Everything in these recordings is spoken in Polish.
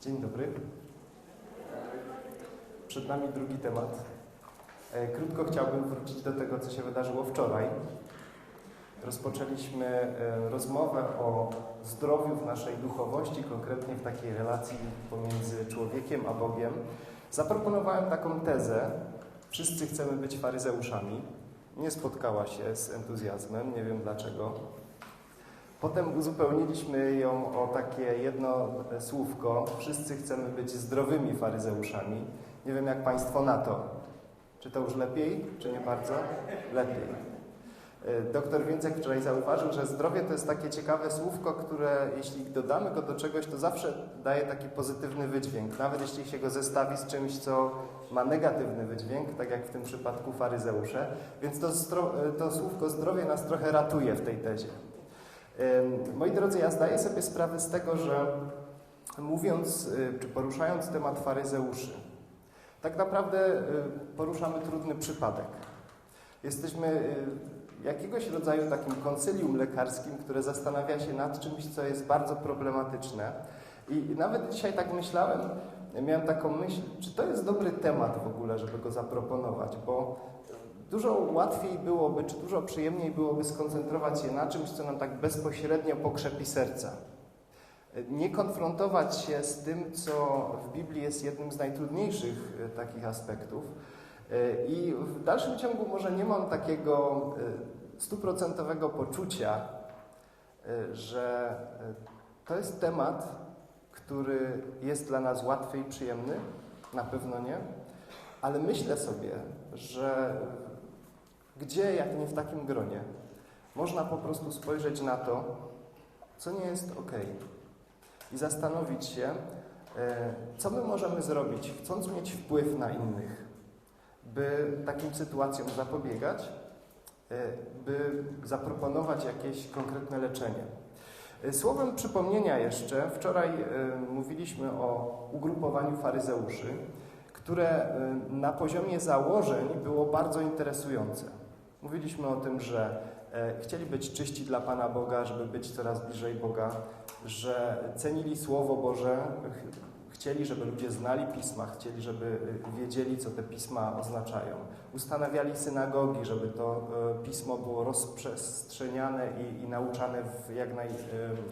Dzień dobry. Przed nami drugi temat. E, Krótko chciałbym wrócić do tego, co się wydarzyło wczoraj. Rozpoczęliśmy e, rozmowę o zdrowiu w naszej duchowości, konkretnie w takiej relacji pomiędzy człowiekiem a Bogiem. Zaproponowałem taką tezę: wszyscy chcemy być faryzeuszami. Nie spotkała się z entuzjazmem, nie wiem dlaczego. Potem uzupełniliśmy ją o takie jedno słówko: wszyscy chcemy być zdrowymi faryzeuszami. Nie wiem, jak Państwo na to. Czy to już lepiej, czy nie bardzo? Lepiej. Doktor Więcek wczoraj zauważył, że zdrowie to jest takie ciekawe słówko, które jeśli dodamy go do czegoś, to zawsze daje taki pozytywny wydźwięk, nawet jeśli się go zestawi z czymś, co ma negatywny wydźwięk, tak jak w tym przypadku faryzeusze. Więc to, to słówko zdrowie nas trochę ratuje w tej tezie. Moi drodzy, ja zdaję sobie sprawę z tego, że mówiąc czy poruszając temat faryzeuszy, tak naprawdę poruszamy trudny przypadek. Jesteśmy jakiegoś rodzaju takim konsylium lekarskim, które zastanawia się nad czymś, co jest bardzo problematyczne. I nawet dzisiaj tak myślałem, miałem taką myśl, czy to jest dobry temat w ogóle, żeby go zaproponować, bo dużo łatwiej byłoby, czy dużo przyjemniej byłoby skoncentrować się na czymś, co nam tak bezpośrednio pokrzepi serca. Nie konfrontować się z tym, co w Biblii jest jednym z najtrudniejszych takich aspektów, i w dalszym ciągu może nie mam takiego stuprocentowego poczucia, że to jest temat, który jest dla nas łatwy i przyjemny. Na pewno nie. Ale myślę sobie, że gdzie, jak nie w takim gronie, można po prostu spojrzeć na to, co nie jest ok. I zastanowić się, co my możemy zrobić, chcąc mieć wpływ na innych by takim sytuacjom zapobiegać, by zaproponować jakieś konkretne leczenie. Słowem przypomnienia jeszcze, wczoraj mówiliśmy o ugrupowaniu faryzeuszy, które na poziomie założeń było bardzo interesujące. Mówiliśmy o tym, że chcieli być czyści dla Pana Boga, żeby być coraz bliżej Boga, że cenili Słowo Boże, Chcieli, żeby ludzie znali pisma, chcieli, żeby wiedzieli, co te pisma oznaczają. Ustanawiali synagogi, żeby to pismo było rozprzestrzeniane i, i nauczane w jak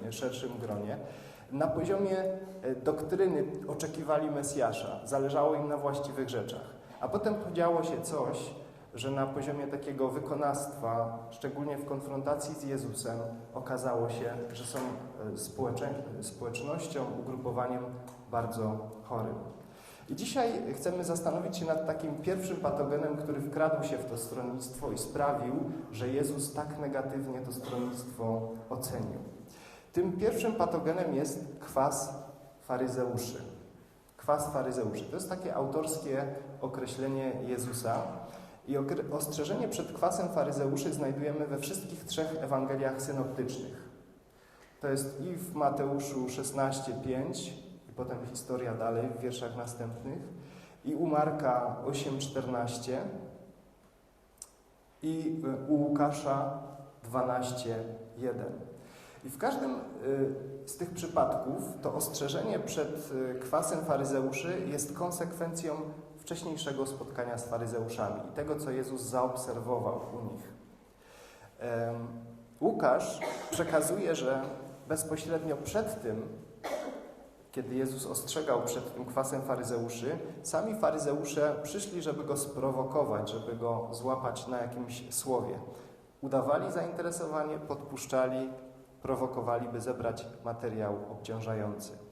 najszerszym gronie. Na poziomie doktryny oczekiwali Mesjasza, zależało im na właściwych rzeczach. A potem podziało się coś, że na poziomie takiego wykonawstwa, szczególnie w konfrontacji z Jezusem, okazało się, że są społecznością, ugrupowaniem bardzo chorym. I dzisiaj chcemy zastanowić się nad takim pierwszym patogenem, który wkradł się w to stronnictwo i sprawił, że Jezus tak negatywnie to stronnictwo ocenił. Tym pierwszym patogenem jest kwas faryzeuszy. Kwas faryzeuszy. To jest takie autorskie określenie Jezusa. I ostrzeżenie przed kwasem faryzeuszy znajdujemy we wszystkich trzech Ewangeliach synoptycznych. To jest i w Mateuszu 16:5, i potem historia dalej w wierszach następnych, i u Marka 8:14, i u Łukasza 12:1. I w każdym z tych przypadków to ostrzeżenie przed kwasem faryzeuszy jest konsekwencją wcześniejszego spotkania z faryzeuszami i tego, co Jezus zaobserwował u nich. Łukasz przekazuje, że bezpośrednio przed tym, kiedy Jezus ostrzegał przed tym kwasem faryzeuszy, sami faryzeusze przyszli, żeby go sprowokować, żeby go złapać na jakimś słowie. Udawali zainteresowanie, podpuszczali, prowokowali, by zebrać materiał obciążający.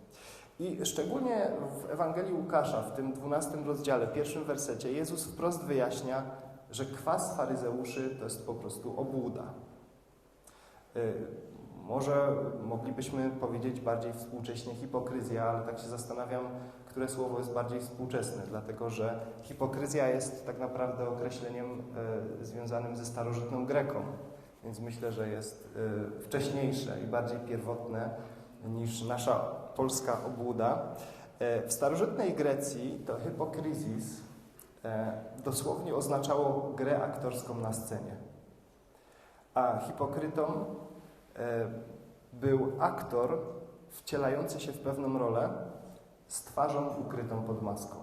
I szczególnie w Ewangelii Łukasza, w tym 12 rozdziale, pierwszym wersecie, Jezus wprost wyjaśnia, że kwas faryzeuszy to jest po prostu obłuda. Może moglibyśmy powiedzieć bardziej współcześnie hipokryzja, ale tak się zastanawiam, które słowo jest bardziej współczesne, dlatego że hipokryzja jest tak naprawdę określeniem związanym ze starożytną Greką, więc myślę, że jest wcześniejsze i bardziej pierwotne niż nasza polska obłuda. W starożytnej Grecji to hipokryzis dosłownie oznaczało grę aktorską na scenie. A hipokrytą był aktor wcielający się w pewną rolę, z twarzą ukrytą pod maską.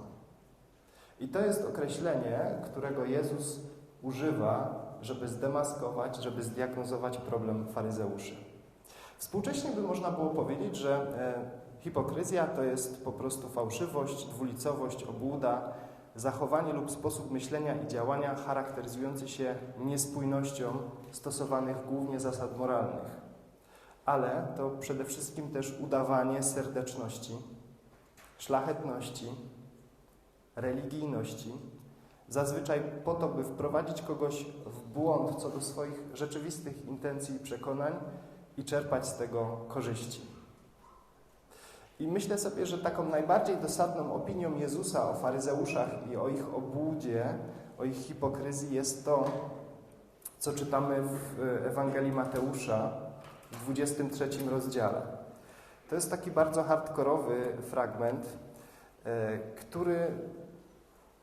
I to jest określenie, którego Jezus używa, żeby zdemaskować, żeby zdiagnozować problem faryzeuszy. Współcześnie by można było powiedzieć, że e, hipokryzja to jest po prostu fałszywość, dwulicowość, obłuda, zachowanie lub sposób myślenia i działania charakteryzujący się niespójnością stosowanych głównie zasad moralnych. Ale to przede wszystkim też udawanie serdeczności, szlachetności, religijności, zazwyczaj po to, by wprowadzić kogoś w błąd co do swoich rzeczywistych intencji i przekonań i czerpać z tego korzyści. I myślę sobie, że taką najbardziej dosadną opinią Jezusa o faryzeuszach i o ich obłudzie, o ich hipokryzji jest to, co czytamy w Ewangelii Mateusza w 23 rozdziale. To jest taki bardzo hardkorowy fragment, e, który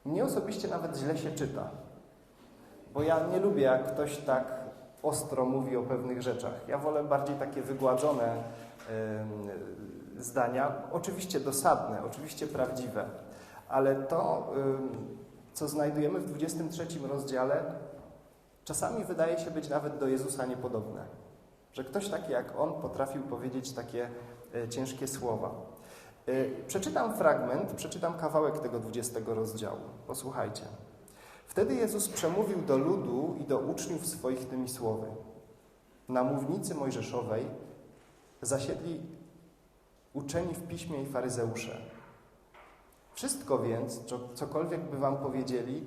mnie osobiście nawet źle się czyta. Bo ja nie lubię, jak ktoś tak ostro mówi o pewnych rzeczach. Ja wolę bardziej takie wygładzone zdania, oczywiście dosadne, oczywiście prawdziwe, ale to, co znajdujemy w 23 rozdziale, czasami wydaje się być nawet do Jezusa niepodobne. Że ktoś taki jak On potrafił powiedzieć takie e, ciężkie słowa. E, przeczytam fragment, przeczytam kawałek tego 20 rozdziału. Posłuchajcie. Wtedy Jezus przemówił do ludu i do uczniów swoich tymi słowy. Na mównicy mojżeszowej zasiedli uczeni w piśmie i faryzeusze. Wszystko więc, cokolwiek by wam powiedzieli,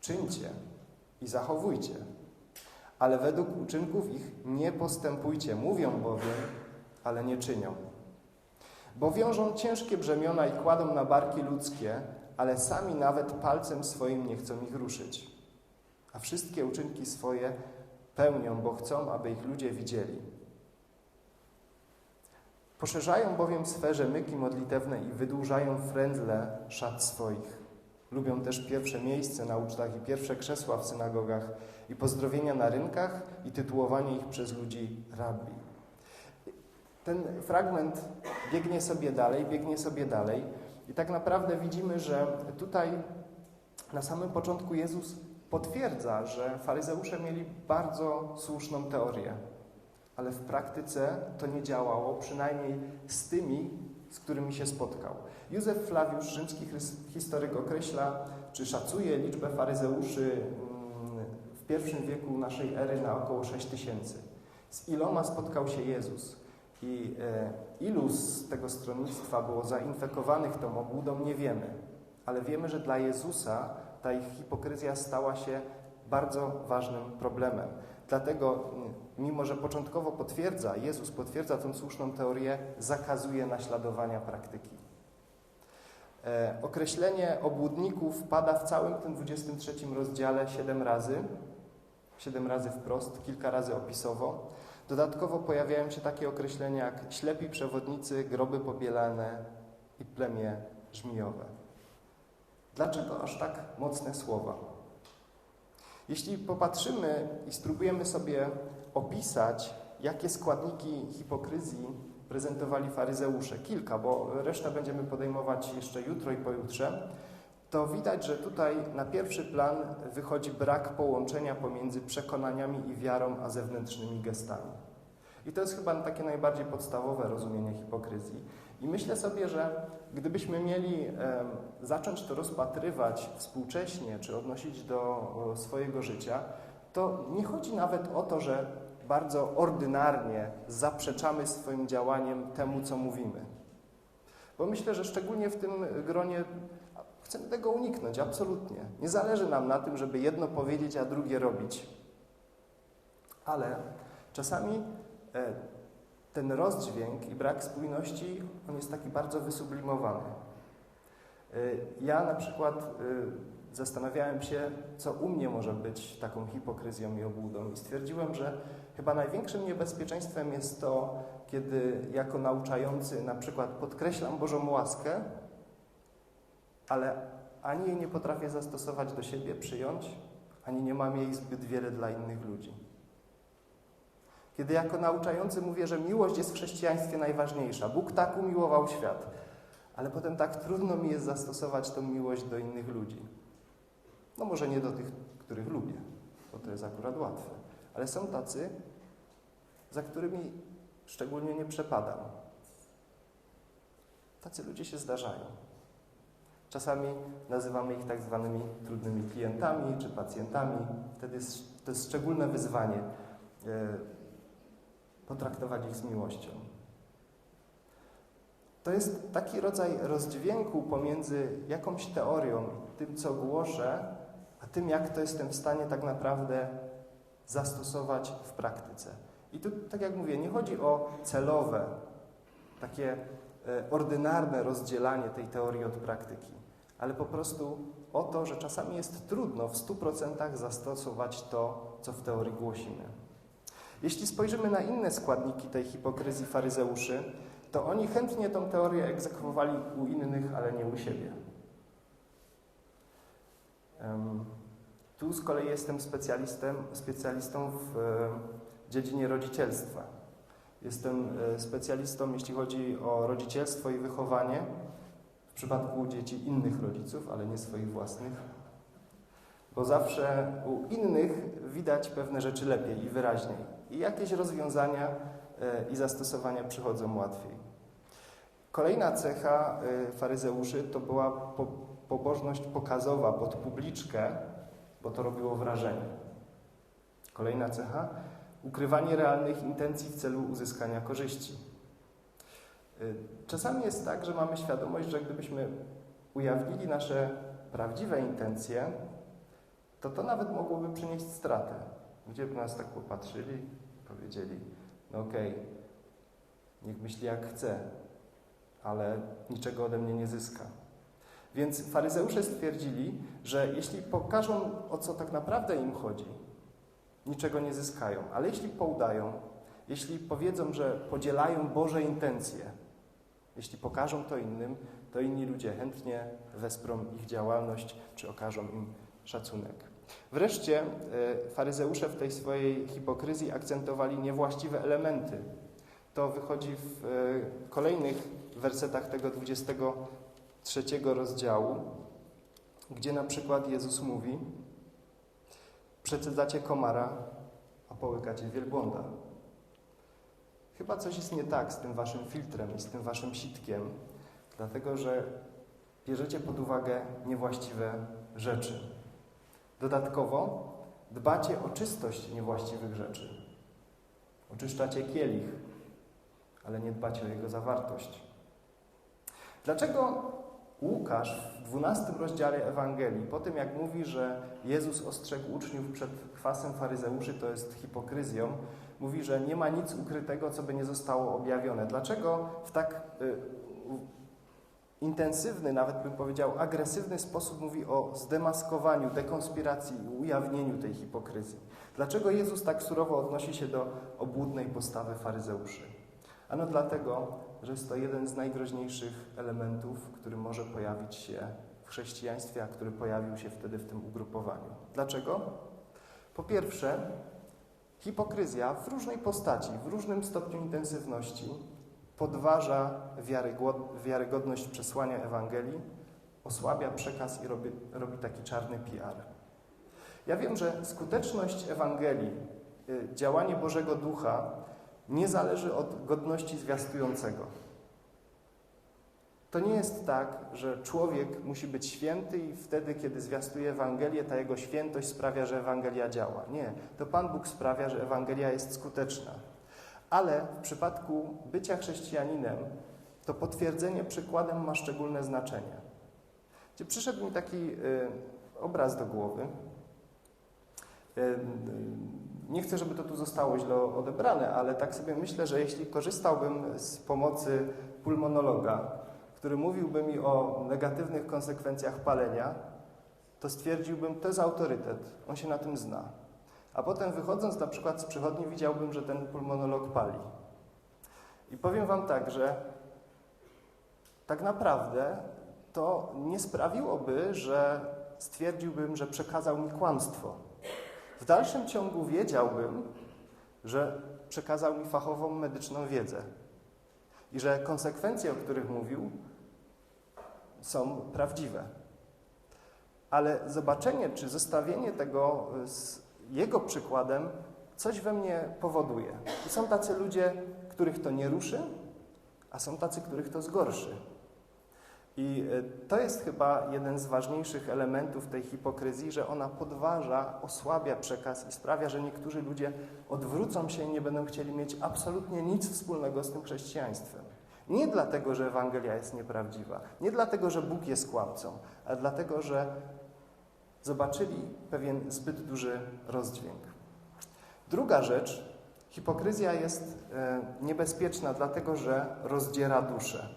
czyńcie i zachowujcie. Ale według uczynków ich nie postępujcie. Mówią bowiem, ale nie czynią. Bo wiążą ciężkie brzemiona i kładą na barki ludzkie, ale sami nawet palcem swoim nie chcą ich ruszyć. A wszystkie uczynki swoje pełnią, bo chcą, aby ich ludzie widzieli. Poszerzają bowiem swe rzemyki modlitewne i wydłużają frędzle szat swoich. Lubią też pierwsze miejsce na ucztach i pierwsze krzesła w synagogach i pozdrowienia na rynkach i tytułowanie ich przez ludzi rabbi. Ten fragment biegnie sobie dalej, biegnie sobie dalej i tak naprawdę widzimy, że tutaj na samym początku Jezus potwierdza, że faryzeusze mieli bardzo słuszną teorię, ale w praktyce to nie działało, przynajmniej z tymi, z którymi się spotkał. Józef Flawiusz, rzymski historyk, określa, czy szacuje liczbę faryzeuszy mm, w pierwszym wieku naszej ery na około 6 tysięcy. Z iloma spotkał się Jezus i e, ilu z tego stronnictwa było zainfekowanych tą obłudą, nie wiemy. Ale wiemy, że dla Jezusa ta ich hipokryzja stała się bardzo ważnym problemem. Dlatego, mimo że początkowo potwierdza, Jezus potwierdza tę słuszną teorię, zakazuje naśladowania praktyki. E, określenie obłudników pada w całym tym 23 rozdziale siedem razy, siedem razy wprost, kilka razy opisowo. Dodatkowo pojawiają się takie określenia jak ślepi przewodnicy, groby pobielane i plemię żmijowe. Dlaczego aż tak mocne słowa? Jeśli popatrzymy i spróbujemy sobie opisać, jakie składniki hipokryzji prezentowali faryzeusze, kilka, bo resztę będziemy podejmować jeszcze jutro i pojutrze, to widać, że tutaj na pierwszy plan wychodzi brak połączenia pomiędzy przekonaniami i wiarą, a zewnętrznymi gestami. I to jest chyba takie najbardziej podstawowe rozumienie hipokryzji. I myślę sobie, że gdybyśmy mieli zacząć to rozpatrywać współcześnie, czy odnosić do swojego życia, to nie chodzi nawet o to, że bardzo ordynarnie zaprzeczamy swoim działaniem temu, co mówimy. Bo myślę, że szczególnie w tym gronie chcemy tego uniknąć, absolutnie. Nie zależy nam na tym, żeby jedno powiedzieć, a drugie robić. Ale czasami e, ten rozdźwięk i brak spójności, on jest taki bardzo wysublimowany. E, ja na przykład e, zastanawiałem się, co u mnie może być taką hipokryzją i obłudą i stwierdziłem, że chyba największym niebezpieczeństwem jest to, kiedy jako nauczający na przykład podkreślam Bożą łaskę, ale ani jej nie potrafię zastosować do siebie, przyjąć, ani nie mam jej zbyt wiele dla innych ludzi. Kiedy jako nauczający mówię, że miłość jest w chrześcijaństwie najważniejsza, Bóg tak umiłował świat, ale potem tak trudno mi jest zastosować tą miłość do innych ludzi. No może nie do tych, których lubię, bo to jest akurat łatwe, ale są tacy, za którymi szczególnie nie przepadam. Tacy ludzie się zdarzają. Czasami nazywamy ich tak zwanymi trudnymi klientami czy pacjentami. Wtedy jest, to jest szczególne wyzwanie e, potraktować ich z miłością. To jest taki rodzaj rozdźwięku pomiędzy jakąś teorią, tym co głoszę, a tym jak to jestem w stanie tak naprawdę zastosować w praktyce. I tu, tak jak mówię, nie chodzi o celowe, takie e, ordynarne rozdzielanie tej teorii od praktyki, ale po prostu o to, że czasami jest trudno w 100% zastosować to, co w teorii głosimy. Jeśli spojrzymy na inne składniki tej hipokryzji faryzeuszy, to oni chętnie tą teorię egzekwowali u innych, ale nie u siebie. Tu z kolei jestem specjalistą w e, dziedzinie rodzicielstwa. Jestem e, specjalistą, jeśli chodzi o rodzicielstwo i wychowanie w przypadku dzieci innych rodziców, ale nie swoich własnych. Bo zawsze u innych widać pewne rzeczy lepiej i wyraźniej. I jakieś rozwiązania e, i zastosowania przychodzą łatwiej. Kolejna cecha faryzeuszy to była pobożność pokazowa pod publiczkę, bo to robiło wrażenie. Kolejna cecha ukrywanie realnych intencji w celu uzyskania korzyści. Y, czasami jest tak, że mamy świadomość, że gdybyśmy ujawnili nasze prawdziwe intencje, to to nawet mogłoby przynieść stratę. Gdzie by nas tak popatrzyli, powiedzieli, no okej, okay, niech myśli jak chce, ale niczego ode mnie nie zyska. Więc faryzeusze stwierdzili, że jeśli pokażą, o co tak naprawdę im chodzi, niczego nie zyskają. Ale jeśli poudają, jeśli powiedzą, że podzielają Boże intencje, jeśli pokażą to innym, to inni ludzie chętnie wesprą ich działalność czy okażą im szacunek. Wreszcie e, faryzeusze w tej swojej hipokryzji akcentowali niewłaściwe elementy. To wychodzi w e, kolejnych wersetach tego 23 rozdziału, gdzie na przykład Jezus mówi: Przecedzacie komara, a połykacie wielbłąda. Chyba coś jest nie tak z tym waszym filtrem i z tym waszym sitkiem, dlatego że bierzecie pod uwagę niewłaściwe rzeczy. Dodatkowo dbacie o czystość niewłaściwych rzeczy. Oczyszczacie kielich, ale nie dbacie o jego zawartość. Dlaczego Łukasz w 12 rozdziale Ewangelii, po tym jak mówi, że Jezus ostrzegł uczniów przed kwasem faryzeuszy, to jest hipokryzją, mówi, że nie ma nic ukrytego, co by nie zostało objawione. Dlaczego w tak y, intensywny, nawet bym powiedział agresywny sposób mówi o zdemaskowaniu, dekonspiracji i ujawnieniu tej hipokryzji? Dlaczego Jezus tak surowo odnosi się do obłudnej postawy faryzeuszy? Ano dlatego, że jest to jeden z najgroźniejszych elementów, który może pojawić się w chrześcijaństwie, a który pojawił się wtedy w tym ugrupowaniu. Dlaczego? Po pierwsze, hipokryzja w różnej postaci, w różnym stopniu intensywności podważa wiarygodność przesłania Ewangelii, osłabia przekaz i robi, robi taki czarny PR. Ja wiem, że skuteczność Ewangelii, y, działanie Bożego Ducha nie zależy od godności zwiastującego. To nie jest tak, że człowiek musi być święty i wtedy, kiedy zwiastuje Ewangelię, ta jego świętość sprawia, że Ewangelia działa. Nie, to Pan Bóg sprawia, że Ewangelia jest skuteczna. Ale w przypadku bycia chrześcijaninem, to potwierdzenie przykładem ma szczególne znaczenie. Gdzie przyszedł mi taki y, obraz do głowy. Y, y, nie chcę, żeby to tu zostało źle odebrane, ale tak sobie myślę, że jeśli korzystałbym z pomocy pulmonologa, który mówiłby mi o negatywnych konsekwencjach palenia, to stwierdziłbym, to jest autorytet, on się na tym zna. A potem wychodząc na przykład z przychodni widziałbym, że ten pulmonolog pali. I powiem Wam tak, że tak naprawdę to nie sprawiłoby, że stwierdziłbym, że przekazał mi kłamstwo. W dalszym ciągu wiedziałbym, że przekazał mi fachową medyczną wiedzę i że konsekwencje, o których mówił, są prawdziwe. Ale zobaczenie czy zestawienie tego z jego przykładem coś we mnie powoduje. I są tacy ludzie, których to nie ruszy, a są tacy, których to zgorszy. I e, to jest chyba jeden z ważniejszych elementów tej hipokryzji, że ona podważa, osłabia przekaz i sprawia, że niektórzy ludzie odwrócą się i nie będą chcieli mieć absolutnie nic wspólnego z tym chrześcijaństwem. Nie dlatego, że Ewangelia jest nieprawdziwa, nie dlatego, że Bóg jest kłamcą, ale dlatego, że zobaczyli pewien zbyt duży rozdźwięk. Druga rzecz, hipokryzja jest e, niebezpieczna, dlatego że rozdziera duszę.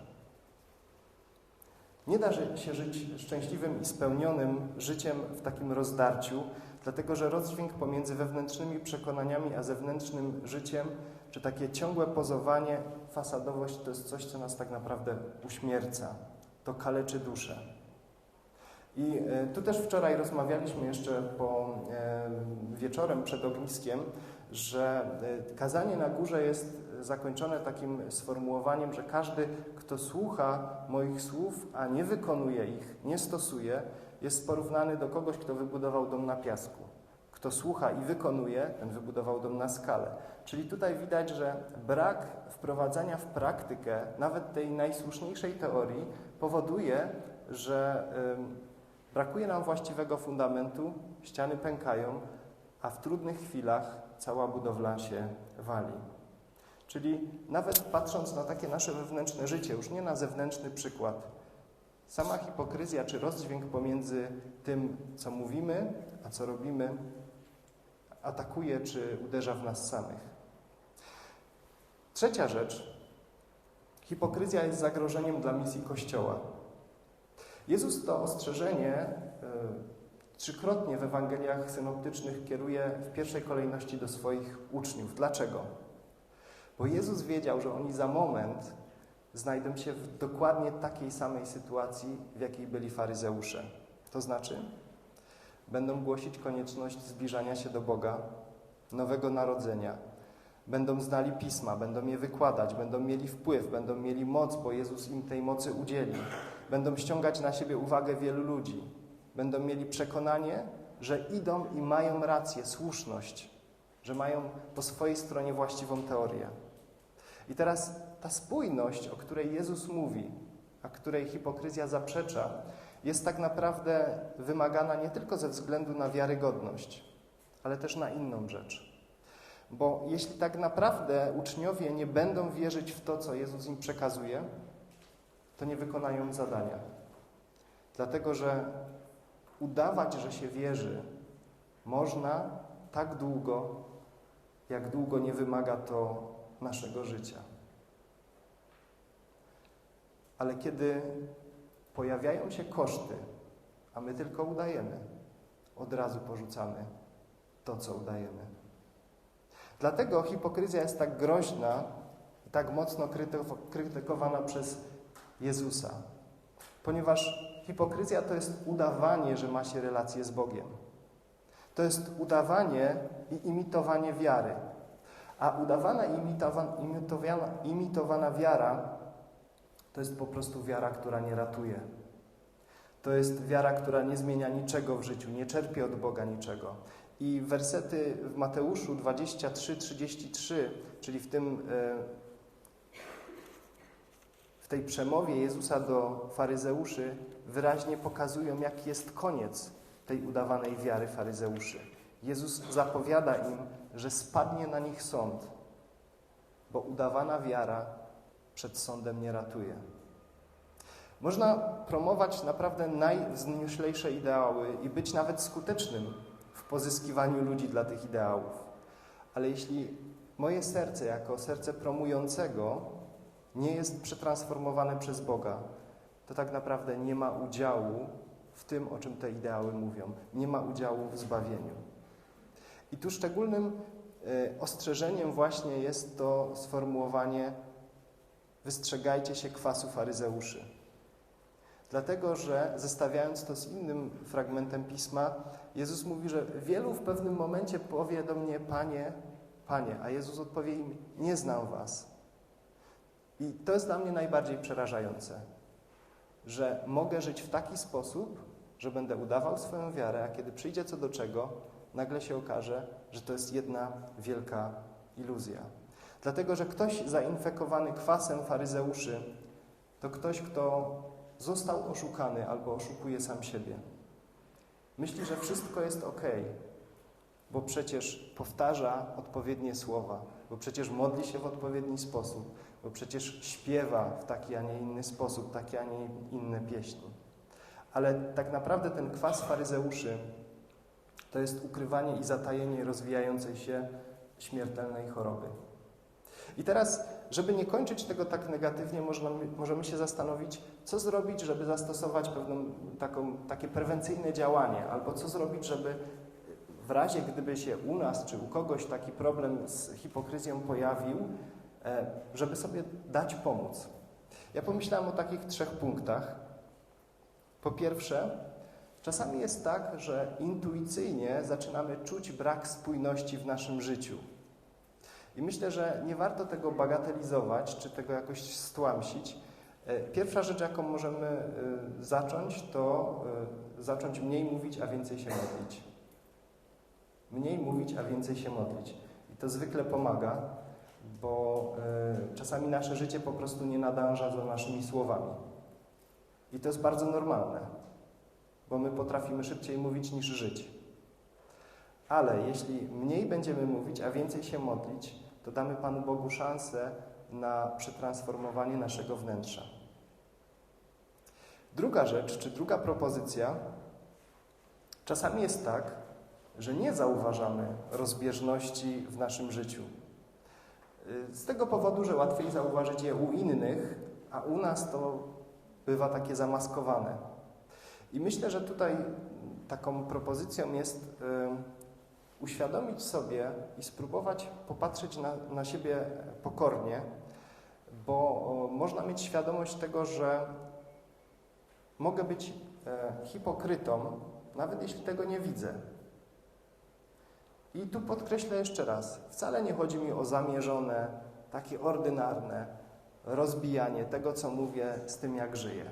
Nie da się żyć szczęśliwym i spełnionym życiem w takim rozdarciu, dlatego że rozdźwięk pomiędzy wewnętrznymi przekonaniami a zewnętrznym życiem, czy takie ciągłe pozowanie, fasadowość to jest coś, co nas tak naprawdę uśmierca. To kaleczy duszę. I e, tu też wczoraj rozmawialiśmy jeszcze po e, wieczorem przed ogniskiem, że e, kazanie na górze jest zakończone takim sformułowaniem, że każdy, kto słucha moich słów, a nie wykonuje ich, nie stosuje, jest porównany do kogoś, kto wybudował dom na piasku. Kto słucha i wykonuje, ten wybudował dom na skalę. Czyli tutaj widać, że brak wprowadzania w praktykę nawet tej najsłuszniejszej teorii powoduje, że brakuje nam właściwego fundamentu, ściany pękają, a w trudnych chwilach cała budowla się wali. Czyli nawet patrząc na takie nasze wewnętrzne życie, już nie na zewnętrzny przykład, sama hipokryzja czy rozdźwięk pomiędzy tym, co mówimy, a co robimy, atakuje czy uderza w nas samych. Trzecia rzecz. Hipokryzja jest zagrożeniem dla misji Kościoła. Jezus to ostrzeżenie y, trzykrotnie w Ewangeliach synoptycznych kieruje w pierwszej kolejności do swoich uczniów. Dlaczego? Bo Jezus wiedział, że oni za moment znajdą się w dokładnie takiej samej sytuacji, w jakiej byli faryzeusze. To znaczy, będą głosić konieczność zbliżania się do Boga, nowego narodzenia. Będą znali pisma, będą je wykładać, będą mieli wpływ, będą mieli moc, bo Jezus im tej mocy udzieli. Będą ściągać na siebie uwagę wielu ludzi. Będą mieli przekonanie, że idą i mają rację, słuszność, że mają po swojej stronie właściwą teorię. I teraz ta spójność, o której Jezus mówi, a której hipokryzja zaprzecza, jest tak naprawdę wymagana nie tylko ze względu na wiarygodność, ale też na inną rzecz. Bo jeśli tak naprawdę uczniowie nie będą wierzyć w to, co Jezus im przekazuje, to nie wykonają zadania. Dlatego, że udawać, że się wierzy, można tak długo, jak długo nie wymaga to naszego życia. Ale kiedy pojawiają się koszty, a my tylko udajemy, od razu porzucamy to, co udajemy. Dlatego hipokryzja jest tak groźna i tak mocno krytykowana przez Jezusa. Ponieważ hipokryzja to jest udawanie, że ma się relację z Bogiem. To jest udawanie i imitowanie wiary. A udawana imitowana, imitowana, imitowana wiara to jest po prostu wiara, która nie ratuje. To jest wiara, która nie zmienia niczego w życiu, nie czerpie od Boga niczego. I wersety w Mateuszu 23-33, czyli w tym e, w tej przemowie Jezusa do faryzeuszy wyraźnie pokazują, jaki jest koniec tej udawanej wiary faryzeuszy. Jezus zapowiada im, że spadnie na nich sąd, bo udawana wiara sądem nie ratuje. Można promować naprawdę najwznioślejsze ideały i być nawet skutecznym w pozyskiwaniu ludzi dla tych ideałów. Ale jeśli moje serce, jako serce promującego, nie jest przetransformowane przez Boga, to tak naprawdę nie ma udziału w tym, o czym te ideały mówią. Nie ma udziału w zbawieniu. I tu szczególnym e, ostrzeżeniem właśnie jest to sformułowanie wystrzegajcie się kwasu faryzeuszy. Dlatego, że zestawiając to z innym fragmentem Pisma, Jezus mówi, że wielu w pewnym momencie powie do mnie, Panie, Panie, a Jezus odpowie im, nie znam was. I to jest dla mnie najbardziej przerażające, że mogę żyć w taki sposób, że będę udawał swoją wiarę, a kiedy przyjdzie co do czego, nagle się okaże, że to jest jedna wielka iluzja. Dlatego, że ktoś zainfekowany kwasem faryzeuszy to ktoś, kto został oszukany albo oszukuje sam siebie. Myśli, że wszystko jest ok, bo przecież powtarza odpowiednie słowa, bo przecież modli się w odpowiedni sposób, bo przecież śpiewa w taki, a nie inny sposób, takie, a nie inne pieśni. Ale tak naprawdę ten kwas faryzeuszy to jest ukrywanie i zatajenie rozwijającej się śmiertelnej choroby. I teraz, żeby nie kończyć tego tak negatywnie, można, możemy się zastanowić, co zrobić, żeby zastosować pewną taką, takie prewencyjne działanie, albo co zrobić, żeby w razie, gdyby się u nas czy u kogoś taki problem z hipokryzją pojawił, e, żeby sobie dać pomóc. Ja pomyślałem o takich trzech punktach. Po pierwsze, czasami jest tak, że intuicyjnie zaczynamy czuć brak spójności w naszym życiu. I myślę, że nie warto tego bagatelizować, czy tego jakoś stłamsić. E, pierwsza rzecz, jaką możemy e, zacząć, to zacząć mniej mówić, a więcej się modlić. Mniej mówić, a więcej się modlić. I to zwykle pomaga, bo czasami nasze życie po prostu nie nadąża za naszymi słowami. I to jest bardzo normalne, bo my potrafimy szybciej mówić niż żyć. Ale jeśli mniej będziemy mówić, a więcej się modlić, to damy Panu Bogu szansę na przetransformowanie naszego wnętrza. Druga rzecz, czy druga propozycja, czasami jest tak, że nie zauważamy rozbieżności w naszym życiu. Z tego powodu, że łatwiej zauważyć je u innych, a u nas to bywa takie zamaskowane. I myślę, że tutaj taką propozycją jest y, uświadomić sobie i spróbować popatrzeć na, na siebie pokornie, bo można mieć świadomość tego, że mogę być e, hipokrytą, nawet jeśli tego nie widzę. I tu podkreślę jeszcze raz, wcale nie chodzi mi o zamierzone, takie ordynarne rozbijanie tego, co mówię, z tym, jak żyję.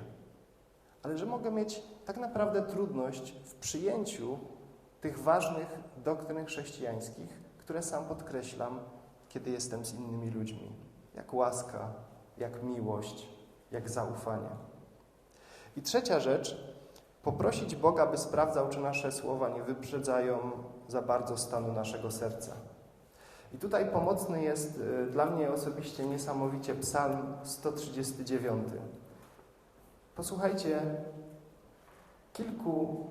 Ale że mogę mieć tak naprawdę trudność w przyjęciu tych ważnych doktryn chrześcijańskich, które sam podkreślam, kiedy jestem z innymi ludźmi. Jak łaska, jak miłość, jak zaufanie. I trzecia rzecz, Poprosić Boga, by sprawdzał, czy nasze słowa nie wyprzedzają za bardzo stanu naszego serca. I tutaj pomocny jest y, dla mnie osobiście niesamowicie Psalm 139. Posłuchajcie kilku,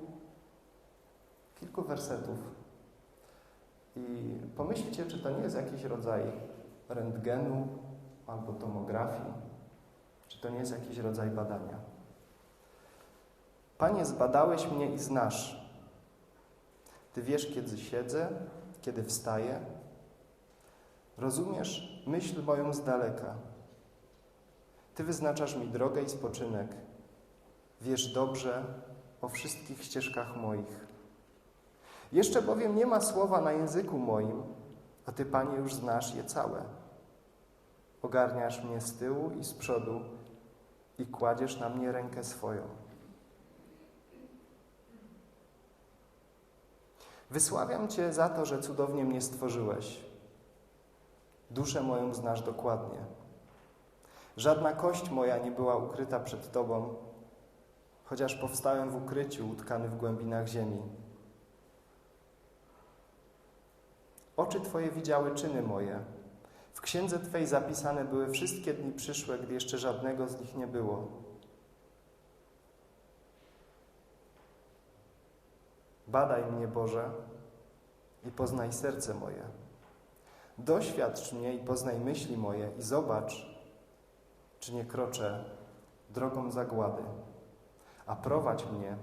kilku wersetów i pomyślcie, czy to nie jest jakiś rodzaj rentgenu albo tomografii, czy to nie jest jakiś rodzaj badania. Panie, zbadałeś mnie i znasz. Ty wiesz, kiedy siedzę, kiedy wstaję. Rozumiesz myśl moją z daleka. Ty wyznaczasz mi drogę i spoczynek. Wiesz dobrze o wszystkich ścieżkach moich. Jeszcze bowiem nie ma słowa na języku moim, a Ty, Panie, już znasz je całe. Ogarniasz mnie z tyłu i z przodu i kładziesz na mnie rękę swoją. Wysławiam Cię za to, że cudownie mnie stworzyłeś. Duszę moją znasz dokładnie. Żadna kość moja nie była ukryta przed Tobą, chociaż powstałem w ukryciu, utkany w głębinach ziemi. Oczy Twoje widziały czyny moje. W księdze Twej zapisane były wszystkie dni przyszłe, gdy jeszcze żadnego z nich nie było. Badaj mnie, Boże, i poznaj serce moje. Doświadcz mnie i poznaj myśli moje i zobacz, czy nie kroczę drogą zagłady, a prowadź mnie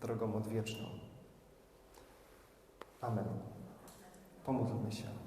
drogą odwieczną. Amen. Pomódlmy się.